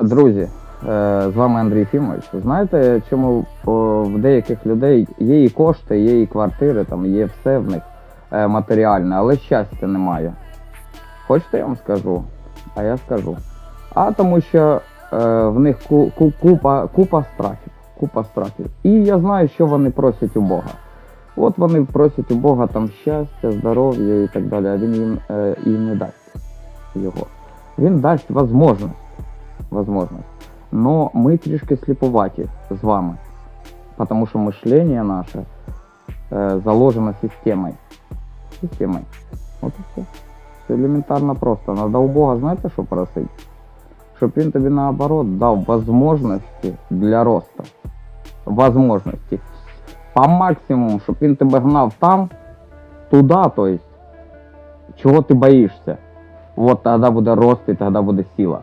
Друзі, е, з вами Андрій Фімович. Знаєте, чому в деяких людей є і кошти, є і квартири, там є все в них е, матеріальне, але щастя немає. Хочете, я вам скажу? А я скажу. А тому що е, в них ку- ку- купа, купа страхів. Купа страхів. І я знаю, що вони просять у Бога. От вони просять у Бога там щастя, здоров'я і так далі, а він їм е, і не дасть його. Він дасть возможність возможность. Но мы трішки сліповаті з вами, потому что мышление наше э, заложено системой. Системой. Вот і все. Все елементарно просто. Надо у Бога, знаєте, що просить? Щоб він тобі наоборот дав возможності для росту. Возможності. По максимуму, щоб він тебе гнав там, туди, то есть, чого ти боїшся. Вот тоді буде рост і тоді буде сила.